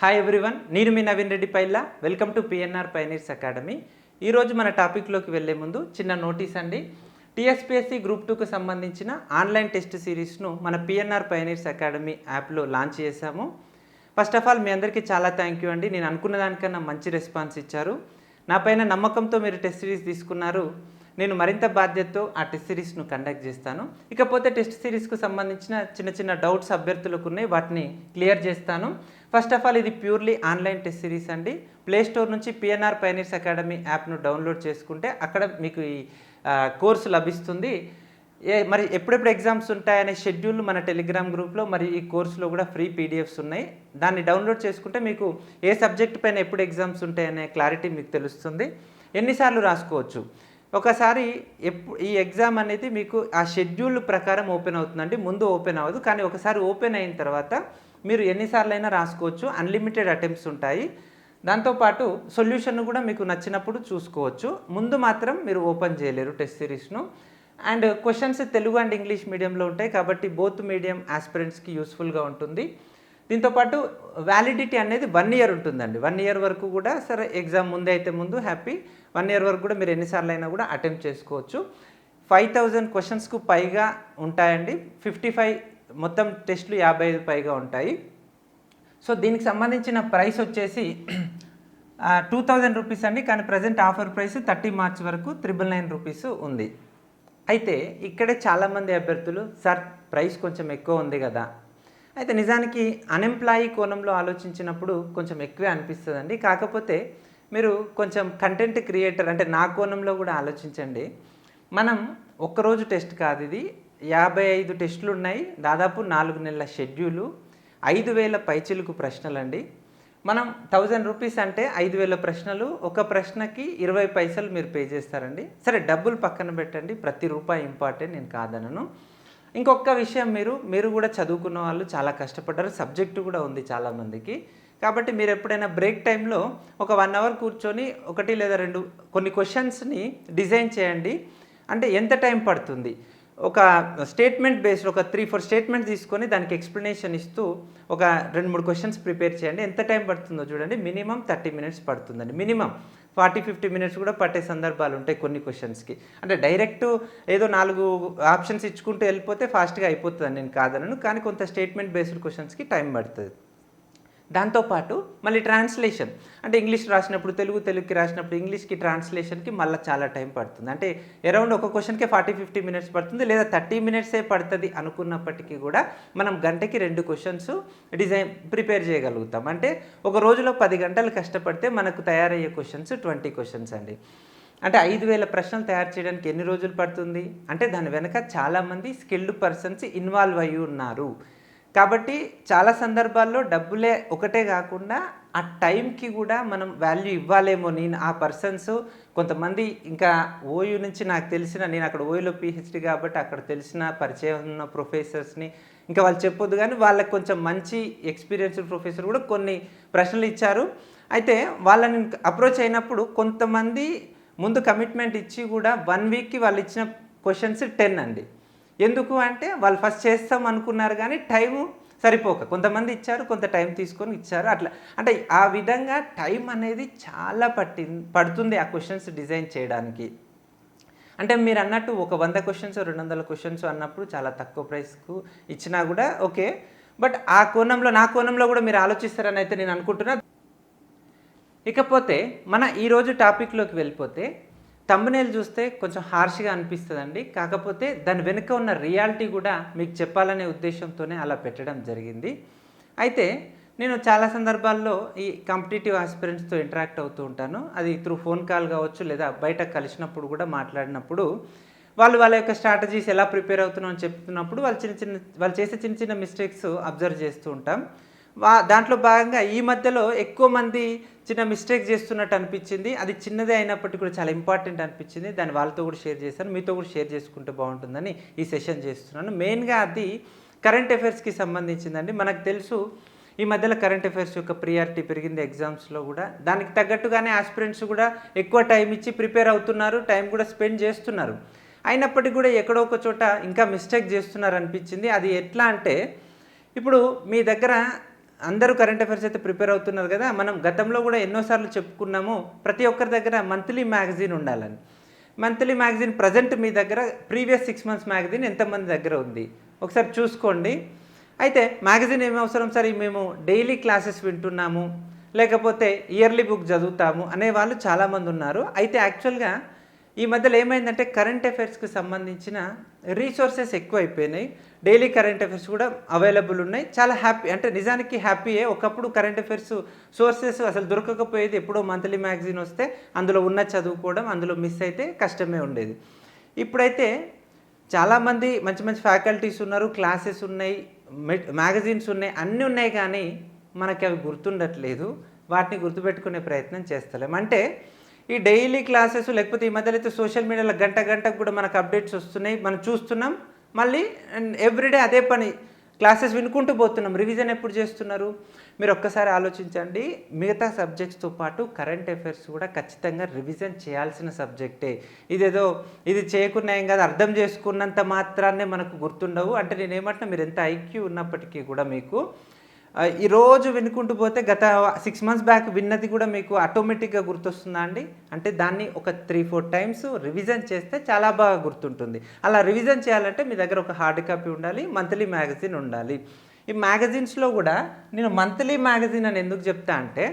Hi everyone నేను మీ Naveen Reddy Pailla. Welcome to PNR pioneers academy ఈరోజు మన టాపిక్లోకి వెళ్ళే ముందు చిన్న నోటీస్ అండి. టీఎస్పీఎస్సీ గ్రూప్ టూకు సంబంధించిన ఆన్లైన్ టెస్ట్ సిరీస్ను మన పిఎన్ఆర్ పైనీర్స్ అకాడమీ యాప్లో లాంచ్ చేశాము. ఫస్ట్ ఆఫ్ ఆల్ మీ అందరికీ చాలా థ్యాంక్ యూ అండి. నేను అనుకున్న దానికన్నా మంచి రెస్పాన్స్ ఇచ్చారు. నా పైన నమ్మకంతో మీరు టెస్ట్ సిరీస్ తీసుకున్నారు. నేను మరింత బాధ్యతతో ఆ టెస్ట్ సిరీస్ను కండక్ట్ చేస్తాను. ఇకపోతే టెస్ట్ సిరీస్కు సంబంధించిన చిన్న చిన్న డౌట్స్ అభ్యర్థులకు ఉన్నాయి. వాటిని క్లియర్ చేస్తాను. ఫస్ట్ ఆఫ్ ఆల్ ఇది ప్యూర్లీ ఆన్లైన్ టెస్ట్ సిరీస్ అండి. ప్లే స్టోర్ నుంచి పిఎన్ఆర్ పైనీర్స్ అకాడమీ యాప్ను డౌన్లోడ్ చేసుకుంటే అక్కడ మీకు ఈ కోర్సు లభిస్తుంది. ఏ మరి ఎప్పుడెప్పుడు ఎగ్జామ్స్ ఉంటాయనే షెడ్యూల్ మన టెలిగ్రామ్ గ్రూప్లో మరి ఈ కోర్సులో కూడా ఫ్రీ పీడిఎఫ్స్ ఉన్నాయి. దాన్ని డౌన్లోడ్ చేసుకుంటే మీకు ఏ సబ్జెక్ట్ పైన ఎప్పుడు ఎగ్జామ్స్ ఉంటాయనే క్లారిటీ మీకు తెలుస్తుంది. ఎన్నిసార్లు రాసుకోవచ్చు? ఒకసారి ఎప్పుడు ఈ ఎగ్జామ్ అనేది మీకు ఆ షెడ్యూల్ ప్రకారం ఓపెన్ అవుతుందండి. ముందు ఓపెన్ అవ్వదు. కానీ ఒకసారి ఓపెన్ అయిన తర్వాత మీరు ఎన్నిసార్లు అయినా రాసుకోవచ్చు. అన్లిమిటెడ్ అటెంప్ట్స్ ఉంటాయి. దాంతోపాటు సొల్యూషన్ కూడా మీకు నచ్చినప్పుడు చూసుకోవచ్చు. ముందు మాత్రం మీరు ఓపెన్ చేయలేరు టెస్ట్ సిరీస్ను. And questions Telugu and English మీడియంలో ఉంటాయి కాబట్టి బోత్ మీడియం ఆస్పిరెంట్స్కి యూస్ఫుల్గా ఉంటుంది. దీంతోపాటు వ్యాలిడిటీ అనేది వన్ ఇయర్ ఉంటుందండి. వన్ ఇయర్ వరకు కూడా సరే ఎగ్జామ్ ముందే అయితే ముందు హ్యాపీ వన్ ఇయర్ వరకు కూడా మీరు ఎన్నిసార్లు అయినా కూడా అటెంప్ట్ చేసుకోవచ్చు. ఫైవ్ థౌజండ్ క్వశ్చన్స్కు పైగా ఉంటాయండి. ఫిఫ్టీ ఫైవ్ మొత్తం టెస్టులు యాభై ఐదు పైగా ఉంటాయి. సో దీనికి సంబంధించిన ప్రైస్ వచ్చేసి టూ థౌజండ్ రూపీస్ అండి. కానీ present offer price thirty March వరకు త్రిబుల్ నైన్ రూపీస్ ఉంది. అయితే ఇక్కడే చాలామంది అభ్యర్థులు సార్ ప్రైస్ కొంచెం ఎక్కువ ఉంది కదా. అయితే నిజానికి అన్ఎంప్లాయీ కోణంలో ఆలోచించినప్పుడు కొంచెం ఎక్కువే అనిపిస్తుందండి. కాకపోతే మీరు కొంచెం కంటెంట్ క్రియేటర్ అంటే నా కోణంలో కూడా ఆలోచించండి. మనం ఒక్కరోజు టెస్ట్ కాదు ఇది. యాభై ఐదు టెస్టులు ఉన్నాయి. దాదాపు నాలుగు నెలల షెడ్యూలు. ఐదు వేల పైచిలుకు ప్రశ్నలండి. మనం థౌజండ్ రూపీస్ అంటే ఐదు వేల ప్రశ్నలు. ఒక ప్రశ్నకి ఇరవై పైసలు మీరు పే చేస్తారండి. సరే డబ్బులు పక్కన పెట్టండి. ప్రతి రూపాయి ఇంపార్టెంట్ నేను కాదనను. ఇంకొక విషయం మీరు మీరు కూడా చదువుకున్న వాళ్ళు చాలా కష్టపడ్డారు. సబ్జెక్టు కూడా ఉంది చాలామందికి కాబట్టి మీరు ఎప్పుడైనా బ్రేక్ టైంలో ఒక వన్ అవర్ కూర్చొని ఒకటి లేదా రెండు కొన్ని క్వశ్చన్స్ని డిజైన్ చేయండి. అంటే ఎంత టైం పడుతుంది? ఒక స్టేట్మెంట్ బేస్డ్ ఒక త్రీ ఫోర్ స్టేట్మెంట్ తీసుకొని దానికి ఎక్స్ప్లెనేషన్ ఇస్తూ ఒక రెండు మూడు క్వశ్చన్స్ ప్రిపేర్ చేయండి. ఎంత టైం పడుతుందో చూడండి. మినిమం థర్టీ మినిట్స్ పడుతుందండి. మినిమం ఫార్టీ ఫిఫ్టీ మినిట్స్ కూడా పట్టే సందర్భాలు ఉంటాయి కొన్ని క్వశ్చన్స్కి అంటే డైరెక్ట్ ఏదో నాలుగు ఆప్షన్స్ ఇచ్చుకుంటూ వెళ్ళిపోతే ఫాస్ట్గా అయిపోతుంది నేను కాదనను. కానీ కొంత స్టేట్మెంట్ బేస్డ్ క్వశ్చన్స్కి టైం పడుతుంది. దాంతోపాటు మళ్ళీ ట్రాన్స్లేషన్ అంటే ఇంగ్లీష్ రాసినప్పుడు తెలుగు తెలుగుకి రాసినప్పుడు ఇంగ్లీష్కి ట్రాన్స్లేషన్కి మళ్ళీ చాలా టైం పడుతుంది. అంటే అరౌండ్ ఒక క్వశ్చన్కే ఫార్టీ ఫిఫ్టీ మినిట్స్ పడుతుంది లేదా థర్టీ మినిట్సే పడుతుంది అనుకున్నప్పటికీ కూడా మనం గంటకి రెండు క్వశ్చన్స్ డిజైన్ ప్రిపేర్ చేయగలుగుతాం. అంటే ఒక రోజులో పది గంటలు కష్టపడితే మనకు తయారయ్యే క్వశ్చన్స్ ట్వంటీ క్వశ్చన్స్ అండి. అంటే ఐదు వేల ప్రశ్నలు తయారు చేయడానికి ఎన్ని రోజులు పడుతుంది? అంటే దాని వెనక చాలామంది స్కిల్డ్ పర్సన్స్ ఇన్వాల్వ్ అయ్యి ఉన్నారు. కాబట్టి చాలా సందర్భాల్లో డబ్బులే ఒకటే కాకుండా ఆ టైంకి కూడా మనం వాల్యూ ఇవ్వాలేమో నేను ఆ పర్సన్స్ కొంతమంది ఇంకా ఓయూ నుంచి నాకు తెలిసిన నేను అక్కడ ఓయూలో పిహెచ్డి కాబట్టి అక్కడ తెలిసిన పరిచయం ఉన్న ప్రొఫెసర్స్ని ఇంకా వాళ్ళు చెప్పొద్దు కానీ వాళ్ళకి కొంచెం మంచి ఎక్స్పీరియన్స్డ్ ప్రొఫెసర్ కూడా కొన్ని ప్రశ్నలు ఇచ్చారు. అయితే వాళ్ళని అప్రోచ్ అయినప్పుడు కొంతమంది ముందు కమిట్మెంట్ ఇచ్చి కూడా వన్ వీక్కి వాళ్ళు ఇచ్చిన క్వశ్చన్స్ టెన్ అండి. ఎందుకు అంటే వాళ్ళు ఫస్ట్ చేస్తాం అనుకున్నారు కానీ టైము సరిపోక. కొంతమంది ఇచ్చారు కొంత టైం తీసుకొని ఇచ్చారు. అట్లా. అంటే ఆ విధంగా టైం అనేది చాలా పట్టి పడుతుంది ఆ క్వశ్చన్స్ డిజైన్ చేయడానికి. అంటే మీరు అన్నట్టు ఒక వంద క్వశ్చన్స్ రెండు వందల క్వశ్చన్స్ అన్నప్పుడు చాలా తక్కువ ప్రైస్కు ఇచ్చినా కూడా ఓకే. బట్ ఆ కోణంలో నా కోణంలో కూడా మీరు ఆలోచిస్తారని అయితే నేను అనుకుంటున్నా. ఇకపోతే మన ఈరోజు టాపిక్లోకి వెళ్ళిపోతే తమ్మునేలు చూస్తే కొంచెం హార్ష్గా అనిపిస్తుందండి. కాకపోతే దాని వెనుక ఉన్న రియాలిటీ కూడా మీకు చెప్పాలనే ఉద్దేశంతోనే అలా పెట్టడం జరిగింది. అయితే నేను చాలా సందర్భాల్లో ఈ కాంపిటేటివ్ ఆస్పిరెంట్స్తో ఇంటరాక్ట్ అవుతూ ఉంటాను. అది త్రూ ఫోన్ కాల్ కావచ్చు లేదా బయట కలిసినప్పుడు కూడా మాట్లాడినప్పుడు వాళ్ళు వాళ్ళ యొక్క స్ట్రాటజీస్ ఎలా ప్రిపేర్ అవుతున్నాం అని చెప్తున్నప్పుడు వాళ్ళు చిన్న చిన్న వాళ్ళు చేసే చిన్న చిన్న మిస్టేక్స్ అబ్జర్వ్ చేస్తూ ఉంటాం. దాంట్లో భాగంగా ఈ మధ్యలో ఎక్కువ మంది చిన్న మిస్టేక్ చేస్తున్నట్టు అనిపించింది. అది చిన్నదే అయినప్పటికీ కూడా చాలా ఇంపార్టెంట్ అనిపించింది. దాన్ని వాళ్ళతో కూడా షేర్ చేశాను. మీతో కూడా షేర్ చేసుకుంటే బాగుంటుందని ఈ సెషన్ చేస్తున్నాను. మెయిన్గా అది కరెంట్ అఫైర్స్కి సంబంధించిందండి. మనకు తెలుసు ఈ మధ్యలో కరెంట్ అఫైర్స్ యొక్క ప్రియారిటీ పెరిగింది ఎగ్జామ్స్లో కూడా. దానికి తగ్గట్టుగానే ఆస్పిరెంట్స్ కూడా ఎక్కువ టైం ఇచ్చి ప్రిపేర్ అవుతున్నారు టైం కూడా స్పెండ్ చేస్తున్నారు. అయినప్పటికీ కూడా ఎక్కడో ఒక చోట ఇంకా మిస్టేక్ చేస్తున్నారు అనిపించింది. అది ఎట్లా అంటే ఇప్పుడు మీ దగ్గర అందరూ కరెంట్ అఫైర్స్ అయితే ప్రిపేర్ అవుతున్నారు కదా. మనం గతంలో కూడా ఎన్నోసార్లు చెప్పుకున్నాము ప్రతి ఒక్కరి దగ్గర మంత్లీ మ్యాగజైన్ ఉండాలని. మంత్లీ మ్యాగజైన్ ప్రజెంట్ మీ దగ్గర ప్రీవియస్ సిక్స్ మంత్స్ మ్యాగజైన్ ఎంతమంది దగ్గర ఉంది? ఒకసారి చూసుకోండి. అయితే మ్యాగజైన్ ఏమి అవసరం సరే? మేము డైలీ క్లాసెస్ వింటున్నాము లేకపోతే ఇయర్లీ బుక్ చదువుతాము అనే వాళ్ళు చాలామంది ఉన్నారు. అయితే యాక్చువల్గా ఈ మధ్యలో ఏమైందంటే కరెంట్ అఫైర్స్కి సంబంధించిన రీసోర్సెస్ ఎక్కువ అయిపోయినాయి డైలీ కరెంట్ అఫైర్స్ కూడా అవైలబుల్ ఉన్నాయి. చాలా హ్యాపీ అంటే నిజానికి హ్యాపీయే ఒకప్పుడు కరెంట్ అఫైర్స్ సోర్సెస్ అసలు దొరకకపోయేది ఎప్పుడో మంత్లీ మ్యాగజైన్ వస్తే అందులో ఉన్న చదువుకోవడం అందులో మిస్ అయితే కష్టమే ఉండేది. ఇప్పుడైతే చాలామంది మంచి మంచి ఫ్యాకల్టీస్ ఉన్నారు క్లాసెస్ ఉన్నాయి మ్యాగజైన్స్ ఉన్నాయి అన్నీ ఉన్నాయి కానీ మనకి అవి గుర్తుండట్లేదు. వాటిని గుర్తుపెట్టుకునే ప్రయత్నం చేస్తలేం. అంటే ఈ డైలీ క్లాసెస్ లేకపోతే ఈ మధ్యలో అయితే సోషల్ మీడియాలో గంట గంటకు కూడా మనకు అప్డేట్స్ వస్తున్నాయి. మనం చూస్తున్నాం. మళ్ళీ ఎవ్రీడే అదే పని. క్లాసెస్ వినుకుంటూ పోతున్నాం. రివిజన్ ఎప్పుడు చేస్తున్నారు? మీరు ఒక్కసారి ఆలోచించండి. మిగతా సబ్జెక్ట్స్తో పాటు కరెంట్ అఫైర్స్ కూడా ఖచ్చితంగా రివిజన్ చేయాల్సిన సబ్జెక్టే ఇదేదో ఇది చేయకున్నా ఏం కాదు అర్థం చేసుకున్నంత మాత్రాన్నే మనకు గుర్తుండవు. అంటే నేనేమంటున్నా మీరు ఎంత ఐక్యూ ఉన్నప్పటికీ కూడా మీకు ఈరోజు వినుకుంటూ పోతే గత సిక్స్ మంత్స్ బ్యాక్ విన్నది కూడా మీకు ఆటోమేటిక్గా గుర్తొస్తుందా అండి? అంటే దాన్ని ఒక త్రీ ఫోర్ టైమ్స్ రివిజన్ చేస్తే చాలా బాగా గుర్తుంటుంది. అలా రివిజన్ చేయాలంటే మీ దగ్గర ఒక హార్డ్ కాపీ ఉండాలి మంత్లీ మ్యాగజైన్ ఉండాలి. ఈ మ్యాగజైన్స్లో కూడా నేను మంత్లీ మ్యాగజైన్ అని ఎందుకు చెప్తా అంటే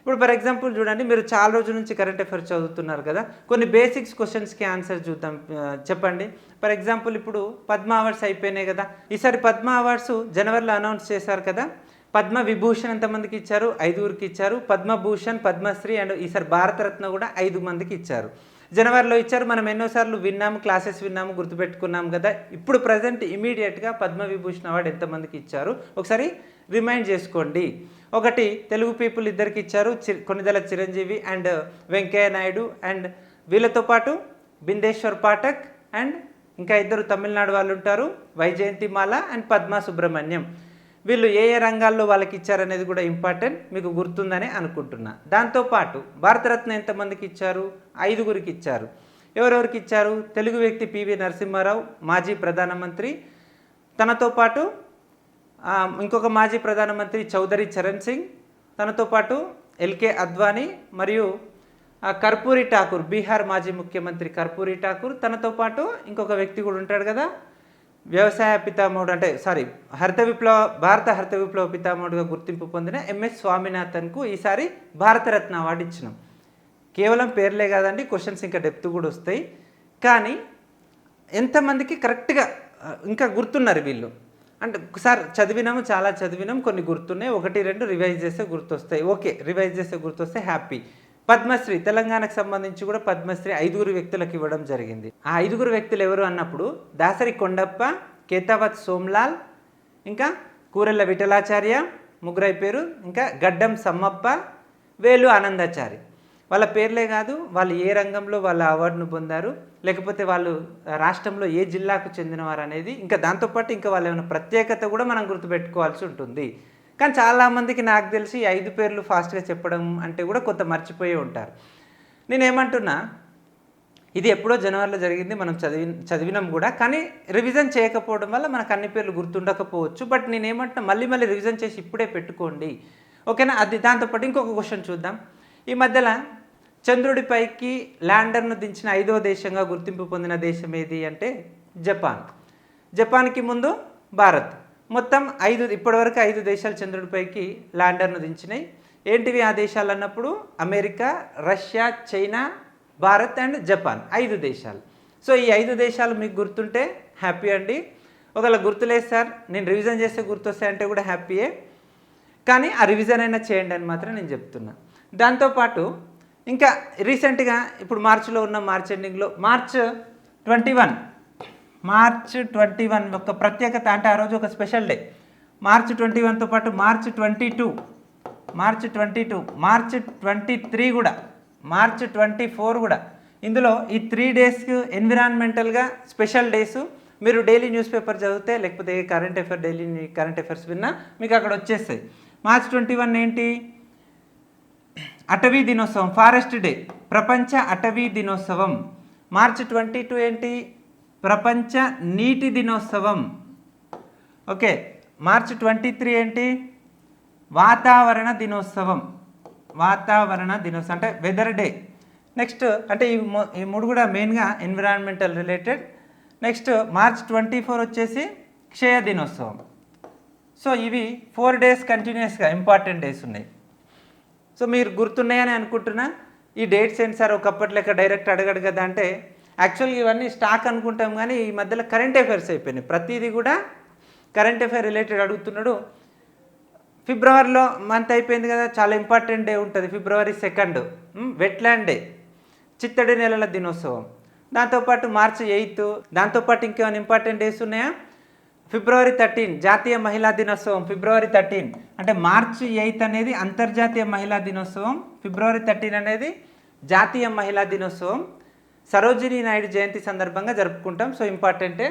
ఇప్పుడు ఫర్ ఎగ్జాంపుల్ చూడండి మీరు చాలా రోజుల నుంచి కరెంట్ అఫైర్స్ చదువుతున్నారు కదా కొన్ని బేసిక్స్ క్వశ్చన్స్కి ఆన్సర్ చూద్దాం చెప్పండి. ఫర్ ఎగ్జాంపుల్ ఇప్పుడు పద్మ అవార్డ్స్ అయిపోయినాయి కదా ఈసారి పద్మ అవార్డ్స్ జనవరిలో అనౌన్స్ చేశారు కదా పద్మ విభూషణ్ ఎంతమందికి ఇచ్చారు? ఐదుగురికి ఇచ్చారు. పద్మభూషణ్ పద్మశ్రీ అండ్ ఈసారి భారతరత్న కూడా ఐదు మందికి ఇచ్చారు. జనవరిలో ఇచ్చారు. మనం ఎన్నోసార్లు విన్నాము క్లాసెస్ విన్నాము గుర్తుపెట్టుకున్నాం కదా. ఇప్పుడు ప్రజెంట్ ఇమీడియట్గా పద్మ విభూషణ్ అవార్డు ఎంతమందికి ఇచ్చారు? ఒకసారి రిమైండ్ చేసుకోండి. ఒకటి తెలుగు పీపుల్ ఇద్దరికి ఇచ్చారు. చి- కొన్నిదల చిరంజీవి అండ్ వెంకయ్య నాయుడు అండ్ వీళ్ళతో పాటు బిందేశ్వర్ పాఠక్ అండ్ ఇంకా ఇద్దరు తమిళనాడు వాళ్ళు ఉంటారు. వైజయంతిమాల అండ్ పద్మా సుబ్రహ్మణ్యం వీళ్ళు ఏ ఏ రంగాల్లో వాళ్ళకి ఇచ్చారనేది కూడా ఇంపార్టెంట్ మీకు గుర్తుందని అనుకుంటున్నా. దాంతోపాటు భారతరత్న ఎంతమందికి ఇచ్చారు? ఐదుగురికి ఇచ్చారు. ఎవరెవరికి ఇచ్చారు? తెలుగు వ్యక్తి పివి నరసింహారావు మాజీ ప్రధానమంత్రి. తనతో పాటు ఇంకొక మాజీ ప్రధానమంత్రి చౌదరి చరణ్ సింగ్. తనతో పాటు ఎల్కే అద్వానీ మరియు కర్పూరి ఠాకూర్ బీహార్ మాజీ ముఖ్యమంత్రి కర్పూరి ఠాకూర్. తనతో పాటు ఇంకొక వ్యక్తి కూడా ఉంటాడు కదా? వ్యవసాయ పితామహుడు అంటే సారీ హరిత విప్లవ భారత హరిత విప్లవ పితామహుడుగా గుర్తింపు పొందిన ఎంఎస్ స్వామినాథన్కు ఈసారి భారతరత్న అవార్డు ఇచ్చినాం. కేవలం పేర్లే కాదండి క్వశ్చన్స్ ఇంకా డెప్త్ కూడా వస్తాయి. కానీ ఎంతమందికి కరెక్ట్గా ఇంకా గుర్తున్నారు వీళ్ళు. అంటే సార్ చదివినాము చాలా చదివినాం కొన్ని గుర్తున్నాయి ఒకటి రెండు రివైజ్ చేస్తే గుర్తొస్తాయి. ఓకే రివైజ్ చేస్తే గుర్తొస్తే హ్యాపీ పద్మశ్రీ తెలంగాణకు సంబంధించి కూడా పద్మశ్రీ ఐదుగురు వ్యక్తులకు ఇవ్వడం జరిగింది. ఆ ఐదుగురు వ్యక్తులు ఎవరు అన్నప్పుడు దాసరి కొండప్ప కేతావత్ సోమ్లాల్ ఇంకా కూరెళ్ళ విఠలాచార్య ముగ్గురై పేరు ఇంకా గడ్డం సమ్మప్ప వేలు ఆనందాచారి. వాళ్ళ పేర్లే కాదు వాళ్ళు ఏ రంగంలో వాళ్ళ అవార్డును పొందారు లేకపోతే వాళ్ళు రాష్ట్రంలో ఏ జిల్లాకు చెందినవారు అనేది ఇంకా దాంతోపాటు ఇంకా వాళ్ళ ఏమైనా ప్రత్యేకత కూడా మనం గుర్తుపెట్టుకోవాల్సి ఉంటుంది. కానీ చాలామందికి నాకు తెలిసి ఐదు పేర్లు ఫాస్ట్గా చెప్పడం అంటే కూడా కొంత మర్చిపోయి ఉంటారు. నేనేమంటున్నా ఇది ఎప్పుడో జనవరిలో జరిగింది మనం చదివి చదివినాం కూడా కానీ రివిజన్ చేయకపోవడం వల్ల మనకు అన్ని పేర్లు గుర్తుండకపోవచ్చు. బట్ నేనేమంటున్నా మళ్ళీ మళ్ళీ రివిజన్ చేసి ఇప్పుడే పెట్టుకోండి. ఓకేనా? అది దాంతోపాటు ఇంకొక క్వశ్చన్ చూద్దాం. ఈ మధ్యలో చంద్రుడిపైకి ల్యాండర్ను దించిన ఐదో దేశంగా గుర్తింపు పొందిన దేశం ఏది అంటే జపాన్. జపాన్కి ముందు భారత్. మొత్తం ఐదు ఇప్పటివరకు ఐదు దేశాలు చంద్రుడిపైకి ల్యాండర్ను దించినాయి. ఏంటివి ఆ దేశాలు అన్నప్పుడు? America Russia China Bharat and Japan. ఐదు దేశాలు. సో ఈ ఐదు దేశాలు మీకు గుర్తుంటే హ్యాపీ అండి. ఒకవేళ గుర్తులేదు సార్ నేను రివిజన్ చేస్తే గుర్తొస్తాయి అంటే కూడా హ్యాపీయే. కానీ ఆ రివిజన్ అయినా చేయండి అని మాత్రం నేను చెప్తున్నా. దాంతోపాటు ఇంకా రీసెంట్గా ఇప్పుడు మార్చిలో ఉన్న మార్చ్ ఎండింగ్లో march twenty one. March twenty one ఒక ప్రత్యేకత అంటే ఆ రోజు ఒక స్పెషల్ డే. మార్చ్ ట్వంటీ వన్తో పాటు March twenty two. March twenty two. March twenty three కూడా. మార్చ్ ట్వంటీ ఫోర్ కూడా. ఇందులో ఈ త్రీ డేస్కి ఎన్విరాన్మెంటల్గా స్పెషల్ డేస్ మీరు డైలీ న్యూస్ పేపర్ చదివితే లేకపోతే current affair daily current affairs విన్నా మీకు అక్కడ వచ్చేస్తాయి. మార్చ్ ట్వంటీ వన్ ఏంటి? అటవీ దినోత్సవం ఫారెస్ట్ డే ప్రపంచ అటవీ దినోత్సవం. మార్చ్ ట్వంటీ టూ ఏంటి? ప్రపంచ నీటి దినోత్సవం. ఓకే మార్చ్ ట్వంటీ త్రీ ఏంటి? వాతావరణ దినోత్సవం. వాతావరణ దినోత్సవం అంటే వెదర్ డే నెక్స్ట్ అంటే ఈ ఈ మూడు కూడా మెయిన్గా environmental related next March twenty four వచ్చేసి క్షయ దినోత్సవం. సో ఇవి ఫోర్ డేస్ కంటిన్యూస్గా ఇంపార్టెంట్ డేస్ ఉన్నాయి. సో మీరు గుర్తున్నాయని అనుకుంటున్నా. ఈ డేట్స్ ఏంటి సార్ ఒకప్పటి లెక్క డైరెక్ట్ అడగడు కదా అంటే యాక్చువల్గా ఇవన్నీ స్టాక్ అనుకుంటాం కానీ ఈ మధ్యలో కరెంట్ అఫైర్స్ అయిపోయినాయి. ప్రతిదీ కూడా కరెంట్ అఫైర్ రిలేటెడ్ అడుగుతున్నాడు. ఫిబ్రవరిలో మంత్ అయిపోయింది కదా చాలా ఇంపార్టెంట్ డే ఉంటుంది. ఫిబ్రవరి సెకండ్ వెట్లాండ్ డే చిత్తడి నెలల దినోత్సవం. దాంతోపాటు మార్చి ఎయిత్ దాంతోపాటు ఇంకేమైనా ఇంపార్టెంట్ డేస్ ఉన్నాయా? ఫిబ్రవరి థర్టీన్ జాతీయ మహిళా దినోత్సవం ఫిబ్రవరి థర్టీన్ అంటే మార్చి ఎయిత్ అనేది అంతర్జాతీయ మహిళా దినోత్సవం ఫిబ్రవరి థర్టీన్ అనేది జాతీయ మహిళా దినోత్సవం సరోజినీ నాయుడు జయంతి సందర్భంగా జరుపుకుంటాం. సో ఇంపార్టెంటే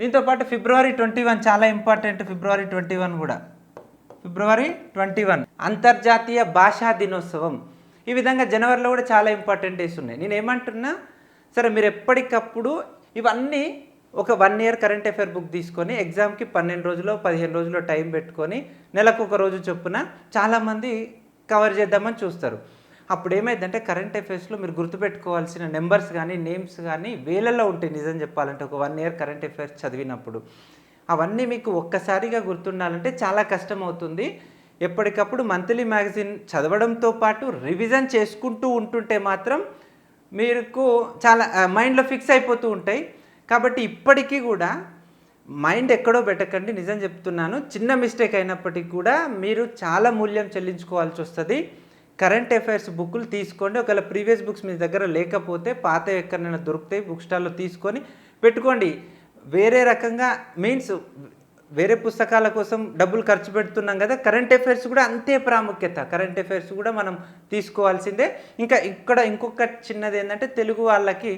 దీంతోపాటు ఫిబ్రవరి ట్వంటీ వన్ చాలా ఇంపార్టెంట్ ఫిబ్రవరి ట్వంటీ వన్ కూడా. ఫిబ్రవరి ట్వంటీ వన్ అంతర్జాతీయ భాషా దినోత్సవం. ఈ విధంగా జనవరిలో కూడా చాలా ఇంపార్టెంట్ డేస్ ఉన్నాయి. నేను ఏమంటున్నా సరే మీరు ఎప్పటికప్పుడు ఇవన్నీ ఒక one year current affair book తీసుకొని ఎగ్జామ్కి పన్నెండు రోజులు పదిహేను రోజులు టైం పెట్టుకొని నెలకు ఒక రోజు చొప్పున చాలామంది కవర్ చేద్దామని చూస్తారు. అప్పుడు ఏమైందంటే కరెంట్ అఫైర్స్లో మీరు గుర్తుపెట్టుకోవాల్సిన నెంబర్స్ కానీ నేమ్స్ కానీ వేలలో ఉంటాయి నిజం చెప్పాలంటే. ఒక వన్ ఇయర్ కరెంట్ అఫైర్స్ చదివినప్పుడు. అవన్నీ మీకు ఒక్కసారిగా గుర్తుండాలంటే చాలా కష్టం అవుతుంది ఎప్పటికప్పుడు మంత్లీ మ్యాగజైన్ చదవడంతో పాటు రివిజన్ చేసుకుంటూ ఉంటుంటే మాత్రం మీకు చాలా మైండ్లో ఫిక్స్ అయిపోతూ ఉంటాయి. కాబట్టి ఇప్పటికీ కూడా మైండ్ ఎక్కడో పెట్టకండి నిజం చెప్తున్నాను. చిన్న మిస్టేక్ అయినప్పటికీ కూడా మీరు చాలా మూల్యం చెల్లించుకోవాల్సి వస్తుంది. కరెంట్ అఫైర్స్ బుక్కులు తీసుకోండి. ఒకవేళ ప్రీవియస్ బుక్స్ మీ దగ్గర లేకపోతే పాత ఎక్కడైనా దొరుకుతాయి బుక్ స్టాల్లో తీసుకొని పెట్టుకోండి. వేరే రకంగా మీన్స్ వేరే పుస్తకాల కోసం డబ్బులు ఖర్చు పెడుతున్నాం కదా కరెంట్ అఫైర్స్ కూడా అంతే ప్రాముఖ్యత. కరెంట్ అఫైర్స్ కూడా మనం తీసుకోవాల్సిందే. ఇంకా ఇక్కడ ఇంకొక చిన్నది ఏంటంటే తెలుగు వాళ్ళకి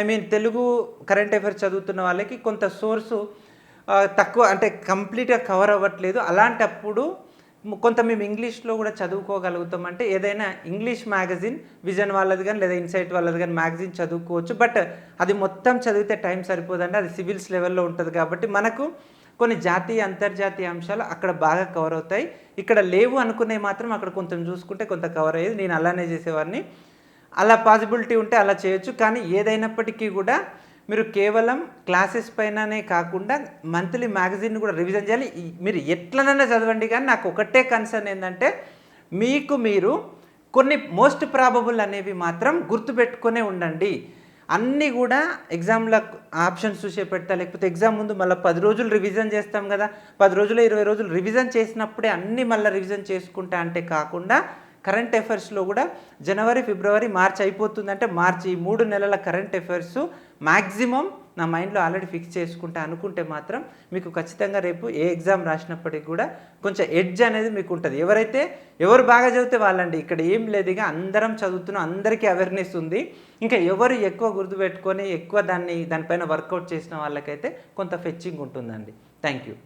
I mean Telugu current affairs చదువుతున్న వాళ్ళకి కొంత సోర్సు తక్కువ అంటే కంప్లీట్గా కవర్ అవ్వట్లేదు. అలాంటప్పుడు కొంత మేము ఇంగ్లీష్లో కూడా చదువుకోగలుగుతాం అంటే ఏదైనా ఇంగ్లీష్ మ్యాగజైన్ విజన్ వాళ్ళది కానీ లేదా ఇన్సైట్ వాళ్ళది కానీ మ్యాగజైన్ చదువుకోవచ్చు. బట్ అది మొత్తం చదివితే టైం సరిపోదండి. అది సివిల్స్ లెవెల్లో ఉంటుంది కాబట్టి మనకు కొన్ని జాతీయ అంతర్జాతీయ అంశాలు అక్కడ బాగా కవర్ అవుతాయి. ఇక్కడ లేవు అనుకునే మాత్రం అక్కడ కొంచెం చూసుకుంటే కొంత కవర్ అయ్యేది. నేను అలానే చేసేవాడిని. అలా పాసిబిలిటీ ఉంటే అలా చేయొచ్చు. కానీ ఏదైనప్పటికీ కూడా మీరు కేవలం క్లాసెస్ పైననే కాకుండా మంత్లీ మ్యాగజైన్ కూడా రివిజన్ చేయాలి. మీరు ఎట్లనైనా చదవండి కానీ నాకు ఒకటే కన్సర్న్ ఏంటంటే మీకు మీరు కొన్ని మోస్ట్ ప్రాబబుల్ అనేవి మాత్రం గుర్తుపెట్టుకునే ఉండండి. అన్నీ కూడా ఎగ్జామ్ల ఆప్షన్స్ చూసే పెడతా లేకపోతే ఎగ్జామ్ ముందు మళ్ళీ పది రోజులు రివిజన్ చేస్తాం కదా. పది రోజులు ఇరవై రోజులు రివిజన్ చేసినప్పుడే అన్నీ మళ్ళీ రివిజన్ చేసుకుంటా అంటే కాకుండా కరెంట్ అఫైర్స్లో కూడా జనవరి ఫిబ్రవరి మార్చ్ అయిపోతుందంటే మార్చి ఈ మూడు నెలల కరెంట్ అఫైర్స్ మ్యాక్సిమం నా మైండ్లో ఆల్రెడీ ఫిక్స్ చేసుకుంటా అనుకుంటే మాత్రం మీకు ఖచ్చితంగా రేపు ఏ ఎగ్జామ్ రాసినప్పటికి కూడా కొంచెం ఎడ్జ్ అనేది మీకు ఉంటుంది. ఎవరైతే ఎవరు బాగా చదివితే వాళ్ళండి ఇక్కడ ఏం లేదు ఇక అందరం చదువుతున్నాం అందరికీ అవేర్నెస్ ఉంది. ఇంకా ఎవరు ఎక్కువ గుర్తుపెట్టుకొని ఎక్కువ దాన్ని దానిపైన వర్కౌట్ చేసిన వాళ్ళకైతే కొంత ఫెచ్చింగ్ ఉంటుందండి. Thank you